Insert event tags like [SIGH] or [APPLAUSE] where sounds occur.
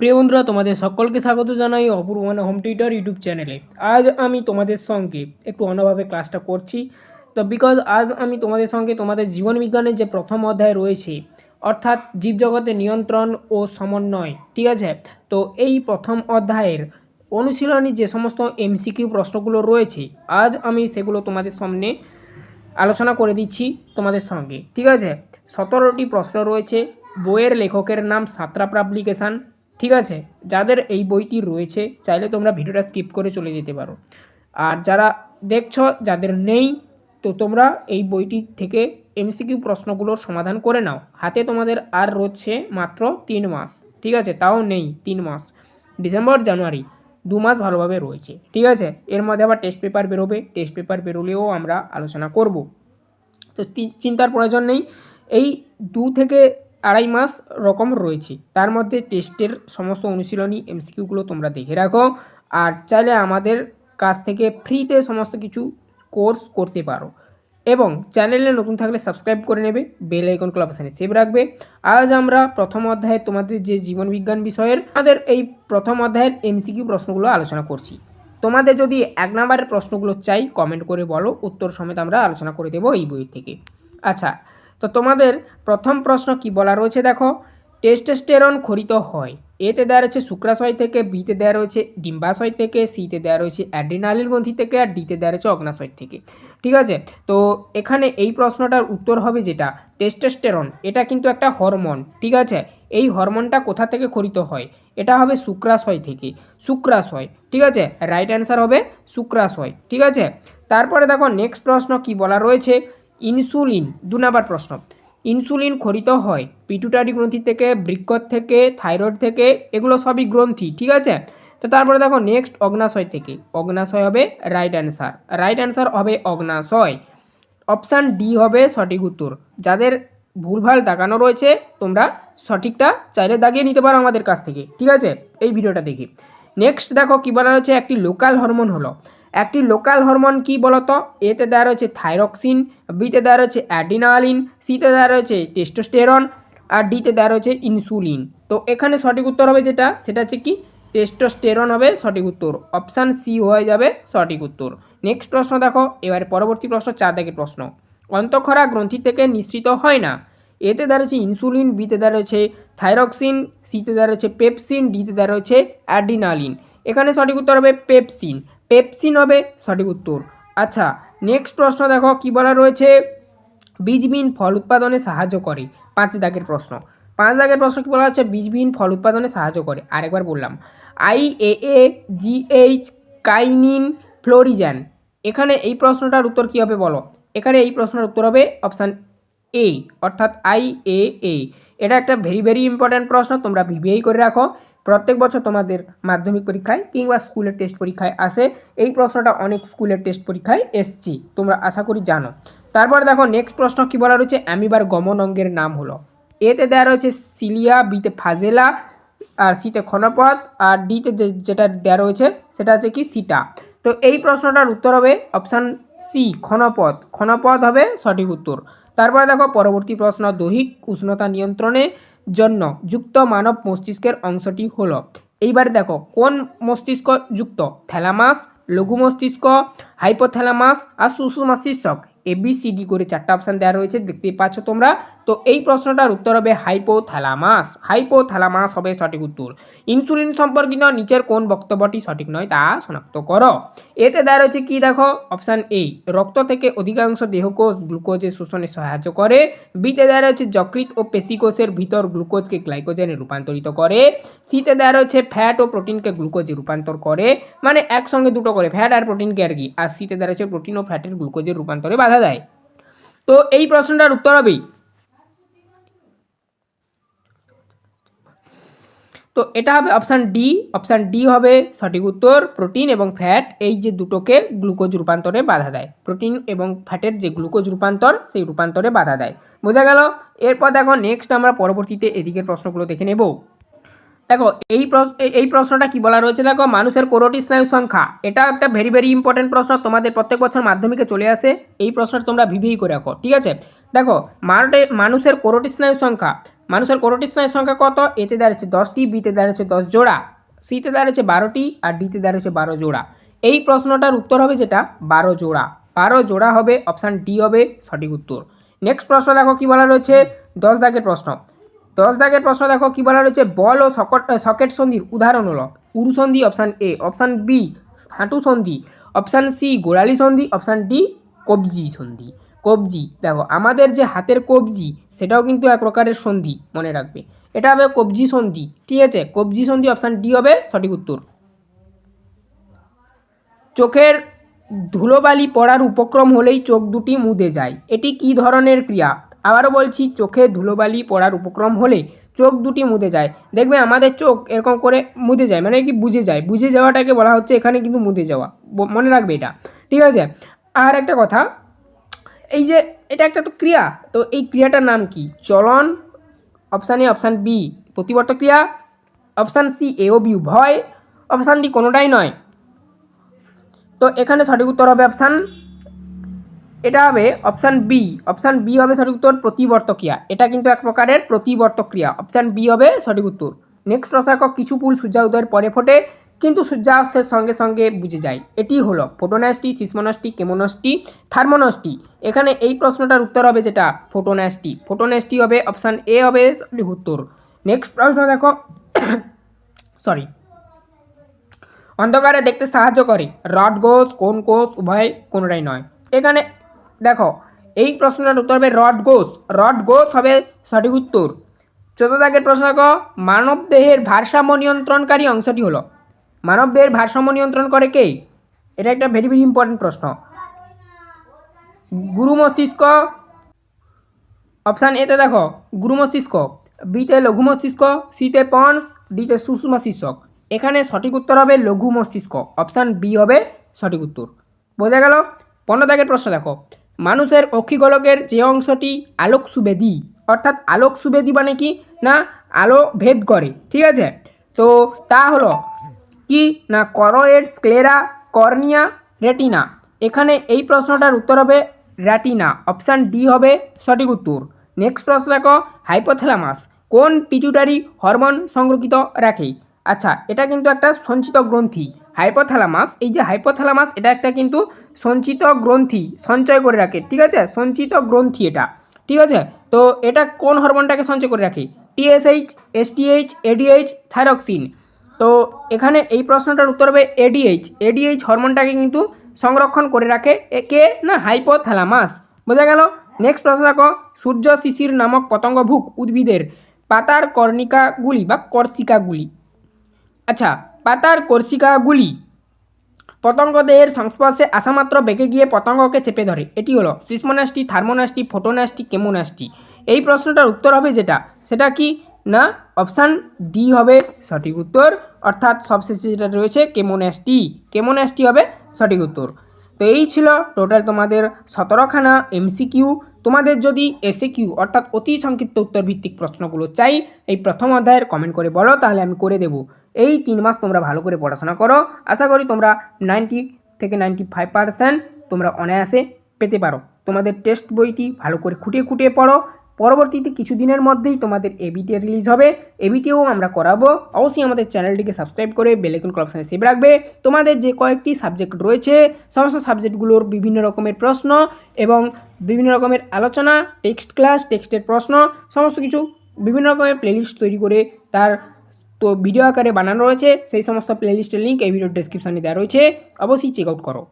প্রিয় বন্ধুরা, তোমাদের সকলকে স্বাগত জানাই অপূর্ব মানে হোম টিউটার ইউটিউব চ্যানেলে আজ আমি তোমাদের সঙ্গে একটু অন্যভাবে ক্লাসটা করছি। তো বিকজ আজ আমি তোমাদের সঙ্গে তোমাদের জীবন বিজ্ঞানের যে প্রথম অধ্যায় রয়েছে, অর্থাৎ জীবজগতের নিয়ন্ত্রণ ও সমন্বয়, ঠিক আছে? তো এই প্রথম অধ্যায়ের অনুশীলনী যে সমস্ত এমসিকিউ প্রশ্নগুলো রয়েছে, আজ আমি সেগুলো তোমাদের সামনে আলোচনা করে দিচ্ছি তোমাদের সঙ্গে, ঠিক আছে? সতেরোটি প্রশ্ন রয়েছে। বইয়ের লেখকের নাম সাঁতরা পাবলিকেশান ঠিক আছে? যাদের এই বইটি রয়েছে, চাইলে তোমরা ভিডিওটা স্কিপ করে চলে যেতে পারো। আর যারা দেখছ, যাদের নেই, তো তোমরা এই বইটি থেকে এমসিকিউ প্রশ্নগুলোর সমাধান করে নাও। হাতে তোমাদের আর রয়েছে মাত্র তিন মাস। ঠিক আছে? তাও নেই, তিন মাস। ডিসেম্বর, জানুয়ারি, দু মাস ভালোভাবে রয়েছে। ঠিক আছে? এর মধ্যে আবার টেস্ট পেপার বেরোবে। টেস্ট পেপার বেরোলেও আমরা আলোচনা করব। তো চিন্তার প্রয়োজন নেই। এই দু থেকে আড়াই মাস রকম রয়েছে। তার মধ্যে টেস্টের সমস্ত অনুশীলনী, এমসিকিউগুলো তোমরা দেখে রাখো। আর চাইলে আমাদের কাছ থেকে ফ্রিতে সমস্ত কিছু কোর্স করতে পারো। এবং চ্যানেলে নতুন থাকলে সাবস্ক্রাইব করে নেবে, বেল আইকন ক্লাব অপশানে সেভ রাখবে। আজ আমরা প্রথম অধ্যায়ে তোমাদের যে জীবন বিজ্ঞান বিষয়ের, আমাদের এই প্রথম অধ্যায়ের এমসিকিউ প্রশ্নগুলো আলোচনা করছি। তোমাদের যদি এক নম্বরের প্রশ্নগুলো চাই কমেন্ট করে বলো। উত্তর সমেত আমরা আলোচনা করে দেবো এই বই থেকে। আচ্ছা তো তোমাদের প্রথম প্রশ্ন কি বলা রয়েছে দেখো? টেস্টোস্টেরন খরিত হয়। এতে দেওয়া রয়েছে শুক্রাশয় থেকে বিতে দেওয়া রয়েছে ডিম্বাশয় থেকে সিতে দেওয়া রয়েছে অ্যাড্রিনালিন গ্রন্থি থেকে, আর ডিতে দেওয়া রয়েছে অগ্নাশয় থেকে। ঠিক আছে? তো এখানে এই প্রশ্নটার উত্তর হবে যেটা? টেস্টোস্টেরন। এটা কিন্তু একটা হরমোন। ঠিক আছে? এই হরমোনটা কোথা থেকে খরিত হয়? এটা হবে শুক্রাশয় থেকে। শুক্রাশয়। ঠিক আছে? রাইট অ্যান্সার হবে শুক্রাশয়। ঠিক আছে? তারপরে দেখো, নেক্সট প্রশ্ন কি বলা রয়েছে? ইনসুলিন দু নম্বর প্রশ্ন। ইনসুলিন খরিত হয় পিটুটারি গ্রন্থি থেকে বৃক্ষ থেকে, থাইরয়েড থেকে, এগুলো সবই গ্রন্থি, ঠিক আছে? তো তারপরে দেখো, নেক্সট অগ্নাশয় থেকে। অগ্নাশয় হবে রাইট অ্যান্সার রাইট অ্যান্সার হবে অগ্নাশয়। অপশান ডি হবে সঠিক উত্তর। যাদের ভুলভাল দাগানো রয়েছে, তোমরা সঠিকটা চাইলে দাগিয়ে নিতে পারো আমাদের কাছ থেকে, ঠিক আছে? এই ভিডিওটা দেখে। নেক্সট দেখো, কী বলা রয়েছে একটি লোকাল হরমোন হলো। একটি লোকাল হরমোন কি বলতো? এতে দেওয়া রয়েছে থাইরক্সিন, বিতে দেওয়া রয়েছে অ্যাডিনালিন সিতে দেওয়া রয়েছে টেস্টোস্টেরন, আর ডিতে দেওয়া রয়েছে ইনসুলিন। তো এখানে সঠিক উত্তর হবে যেটা? সেটা হচ্ছে কি? টেস্টোস্টেরন হবে সঠিক উত্তর। অপশান সি হয়ে যাবে সঠিক উত্তর। নেক্সট প্রশ্ন দেখো। এবারে পরবর্তী প্রশ্ন, চার দাগের প্রশ্ন। অন্তঃক্ষরা গ্রন্থি থেকে নিঃসৃত হয় না। এতে রয়েছে ইনসুলিন, বিতে রয়েছে থাইরক্সিন, সিতে রয়েছে পেপসিন, ডিতে রয়েছে অ্যাডিনালিন এখানে সঠিক উত্তর হবে পেপসিন। পেপসিন হবে সঠিক উত্তর। আচ্ছা নেক্সট প্রশ্ন দেখো, কি বলা রয়েছে? বীজবিহীন ফল উৎপাদনে সাহায্য করে। পাঁচ দাগের প্রশ্ন। পাঁচ দাগের প্রশ্ন কি বলা হচ্ছে? বীজবিহীন ফল উৎপাদনে সাহায্য করে। আরেকবার বললাম। I A A kinin, florigen. এখানে এই প্রশ্নটার উত্তর কী হবে বলো? এখানে এই প্রশ্নের উত্তর হবে অপশান এ অর্থাৎ আই এ এ এটা একটা ভেরি ভেরি ইম্পর্ট্যান্ট প্রশ্ন, তোমরা ভিভিআই করে রাখো। প্রত্যেক বছর তোমাদের মাধ্যমিক পরীক্ষায় কিংবা স্কুলের টেস্ট পরীক্ষায় আসে। এই প্রশ্নটা অনেক স্কুলের টেস্ট পরীক্ষায় এসছি। তোমরা আশা করি জানো। তারপর দেখো নেক্সট প্রশ্ন কী বলা রয়েছে? অ্যামিবার গমন অঙ্গের নাম হলো। এতে দেওয়া রয়েছে সিলিয়া বিতে ফাজেলা, আর সিতে ক্ষণপথ, আর ডিতে যেটা দেওয়া রয়েছে সেটা হচ্ছে কি সিটা। তো এই প্রশ্নটার উত্তর হবে অপশান সি ক্ষণপথ। ক্ষণপথ হবে সঠিক উত্তর। তারপরে দেখো, পরবর্তী প্রশ্ন, দৈহিক উষ্ণতা নিয়ন্ত্রণে জন্য যুক্ত মানব মস্তিষ্কের অংশটি হল। এইবারে দেখো, কোন মস্তিষ্ক যুক্ত? থ্যালামাস, লঘু মস্তিষ্ক, হাইপোথ্যালামাস আর সুষু মস্তিষ্ক এ বি সি ডি করে চারটা অপশান দেওয়া রয়েছে, দেখতেই পাচ্ছ তোমরা। তো এই প্রশ্নটার উত্তর হবে হাইপোথ্যালামাস হাইপোথ্যালামাস হবে সঠিক উত্তর। ইনসুলিন সম্পর্কিত নিচের কোন বক্তব্যটি সঠিক নয় তা শনাক্ত করো। এতে দেওয়া রয়েছে কি দেখো? অপশান এ রক্ত থেকে অধিকাংশ দেহকোষ গ্লুকোজের শোষণে সাহায্য করে। বিতে দেওয়া রয়েছে যকৃৎ ও পেশিকোষের ভিতর গ্লুকোজকে গ্লাইকোজেনে রূপান্তরিত করে। সিতে দেওয়া রয়েছে ফ্যাট ও প্রোটিনকে গ্লুকোজে রূপান্তর করে। মানে একসঙ্গে দুটো করে ফ্যাট আর প্রোটিনকে আর কি। আর সিতে দেওয়া রয়েছে প্রোটিন ও ফ্যাটের গ্লুকোজের রূপান্তরে বাধা দেয়। তো এই প্রশ্নটার উত্তর হবে তো এটা হবে অপশান ডি। অপশান ডি হবে সঠিক উত্তর, প্রোটিন এবং ফ্যাট। এই যে দুটোকে গ্লুকোজ রূপান্তরে বাধা দেয়। প্রোটিন এবং ফ্যাটের যে গ্লুকোজ রূপান্তর, সেই রূপান্তরে বাধা দেয়। বোঝা গেল? এরপর দেখো নেক্সট আমরা পরবর্তীতে এদিকের প্রশ্নগুলো দেখে নেব। দেখো, এই এই প্রশ্নটা কি বলা রয়েছে? দেখো, মানুষের কোরটি স্নায়ু সংখ্যা। এটা একটা ভেরি ভেরি ইম্পর্টেন্ট প্রশ্ন, তোমাদের প্রত্যেক বছর মাধ্যমিকে চলে আসে। এই প্রশ্নটা তোমরা ভিভিই করে রাখো, ঠিক আছে? দেখো মানুষের কোরটি স্নায়ু সংখ্যা। মানুষের কোরটি স্নায়ু সংখ্যা কত? এতে দাঁড়িয়েছে দশটি বিতে দাঁড়িয়েছে দশ জোড়া সিতে দাঁড়িয়েছে বারোটি, আর ডিতে দাঁড়িয়েছে বারো জোড়া। এই প্রশ্নটার উত্তর হবে যেটা? বারো জোড়া। বারো জোড়া হবে অপশান ডি হবে, সঠিক উত্তর। নেক্সট প্রশ্ন দেখো কি বলা রয়েছে? দশ দাগের প্রশ্ন। দশ দাগের প্রশ্ন দেখো, কি বলা রয়েছে? বল ও সকট সকেট সন্ধির উদাহরণ হলো, উরু সন্ধি অপশান এ অপশান বি হাঁটু সন্ধি অপশান সি গোড়ালি সন্ধি অপশান ডি কবজি সন্ধি। কবজি, দেখো, আমাদের যে হাতের কবজি, সেটাও কিন্তু এক প্রকারের সন্ধি, মনে রাখবে। এটা হবে কবজি সন্ধি, ঠিক আছে? কবজি সন্ধি অপশান ডি হবে সঠিক উত্তর। চোখের ধুলোবালি পড়ার উপক্রম হলেই চোখ দুটি মুদে যায়। এটি কী ধরনের ক্রিয়া? আবারও বলছি, চোখে ধুলোবালি পড়ার উপক্রম হলে চোখ দুটি মুদে যায়। দেখবে আমাদের চোখ এরকম করে মুদে যায় মানে কি বুঝে যায়। বুঝে যাওয়াটাকে বলা হচ্ছে এখানে কিন্তু মুদে যাওয়া। মনে রাখবে এটা। ঠিক আছে? আর একটা কথা, এই যে এটা একটা তো ক্রিয়া, তো এই ক্রিয়াটার নাম কি? চলন, অপশান এ, অপশান বি, প্রতিবর্ত ক্রিয়া, অপশান সি, এ ও বি ভয় অপশান ডি কোনোটাই নয়। তো এখানে সঠিক উত্তর হবে অপশান এটা হবে অপশান বি অপশান বি হবে সঠিক উত্তর প্রতিবর্ত ক্রিয়া এটা কিন্তু এক প্রকারের প্রতিবর্ত ক্রিয়া অপশান বি হবে সঠিক উত্তর। নেক্সট দেখো, কিছু ফুল সূর্যোদয়ের পরে ফোটে কিন্তু সূর্যাস্তের সঙ্গে সঙ্গে বুঝে যায়। এটি হলো ফোটোনাস্টি সিসমোনাস্টি কেমোনাস্টি থার্মোনাস্টি এখানে এই প্রশ্নটার উত্তর হবে যেটা ফোটোনাস্টি ফোটোনাস্টি হবে অপশান এ হবে সঠিক উত্তর। নেক্সট প্রশ্ন দেখো। [COUGHS] সরি অন্ধকারে দেখতে সাহায্য করে। রড গোস কোন কোষ উভয় কোনোটাই নয়। এখানে দেখো, এই প্রশ্নটার উত্তর হবে রড গোস রড গোস হবে সঠিক উত্তর। চতুর্থ দাগের প্রশ্ন দেখো, মানব দেহের ভারসাম্য নিয়ন্ত্রণকারী অংশটি হলো। মানব দেহের ভারসাম্য নিয়ন্ত্রণ করে কে? এটা একটা ভেরি ভেরি ইম্পর্টেন্ট প্রশ্ন। গুরু মস্তিষ্ক অপশান এতে দেখো, গুরু মস্তিষ্ক বিতে লঘু মস্তিষ্ক সিতে পন্স ডিতে সূক্ষ্ম মস্তিষ্ক। এখানে সঠিক উত্তর হবে লঘু মস্তিষ্ক অপশান বি হবে সঠিক উত্তর। বোঝা গেল? পনেরো দাগের প্রশ্ন দেখো মানুষের অক্ষিগোলকের যে অংশটি আলোক সুবেদী অর্থাৎ আলোক সুবেদী মানে কি? না আলো ভেদ করে, ঠিক আছে? তো তা হলো, কি না করোয়েড স্ক্লেরা কর্নিয়া রেটিনা? এখানে এই প্রশ্নটার উত্তর হবে র্যাটিনা অপশান ডি হবে সঠিক উত্তর। নেক্সট প্রশ্ন দেখো, হাইপোথ্যালামাস, কোন পিটুটারি হরমোন সংরক্ষিত রাখে? আচ্ছা এটা কিন্তু একটা সঞ্চিত গ্রন্থি। হাইপোথ্যালামাস এই যে হাইপোথ্যালামাস এটা একটা কিন্তু সঞ্চিত গ্রন্থি, সঞ্চয় করে রাখে, ঠিক আছে? সঞ্চিত গ্রন্থি এটা, ঠিক আছে? তো এটা কোন হরমোনটাকে সঞ্চয় করে রাখে? টিএসএইচ এসটিএইচ এডিএইচ থাইরক্সিন তো এখানে এই প্রশ্নটার উত্তর হবে এডিএইচ এডিএইচ হরমোনটাকে কিন্তু সংরক্ষণ করে রাখে একে না হাইপোথ্যালামাস বোঝা গেল? নেক্সট প্রশ্ন দেখো, সূর্য শিশির নামক পতঙ্গভুক উদ্ভিদের পাতার কর্ণিকাগুলি বা কর্ষিকাগুলি। আচ্ছা পাতার কর্ষিকাগুলি পতঙ্গ দেহের সংস্পর্শে আসামাত্র বেঁকে গিয়ে পতঙ্গকে চেপে ধরে এটি হলো সিসমোনাস্টি থার্মোনাস্টি ফোটোনাস্টি কেমোনাস্টি এই প্রশ্নটার উত্তর হবে যেটা। সেটা কি? না, অপশান ডি হবে সঠিক উত্তর অর্থাৎ সবশেষে যেটা রয়েছে কেমোনাস্টি কেমোনাস্টি হবে সঠিক উত্তর তো এই ছিল টোটাল তোমাদের সতেরোখানা এমসিকিউ তোমাদের যদি এসে কিউ অর্থাৎ অতি সংক্ষিপ্ত উত্তর ভিত্তিক প্রশ্নগুলো চাই, এই প্রথম অধ্যায়ের কমেন্ট করে বলো, তাহলে আমি করে দেবো। এই তিন মাস তোমরা ভালো করে পড়াশোনা করো। আশা করি তোমরা নাইনটি থেকে নাইনটি ফাইভ পার্সেন্ট তোমরা অনায়াসে পেতে পারো। তোমাদের টেস্ট বইটি ভালো করে খুঁটিয়ে খুঁটিয়ে পড়ো। পরবর্তীতে কিছুদিনের মধ্যেই তোমাদের এবিটি রিলিজ হবে। এবিটিও আমরা করাবো। অবশ্যই আমাদের চ্যানেলটিকে সাবস্ক্রাইব করে বেলেকন অপশানে সেভ রাখবে। তোমাদের যে কয়েকটি সাবজেক্ট রয়েছে, সমস্ত সাবজেক্টগুলোর বিভিন্ন রকমের প্রশ্ন এবং বিভিন্ন রকমের আলোচনা টেক্সট ক্লাস টেক্সটের প্রশ্ন, সমস্ত কিছু বিভিন্ন রকমের প্লেলিস্ট তৈরি করে তার তো ভিডিও আকারে বানানো রয়েছে, সেই সমস্ত প্লেলিস্টের লিঙ্ক এই ভিডিওর ডেসক্রিপশানে দেওয়া রয়েছে। অবশ্যই চেক আউট করো।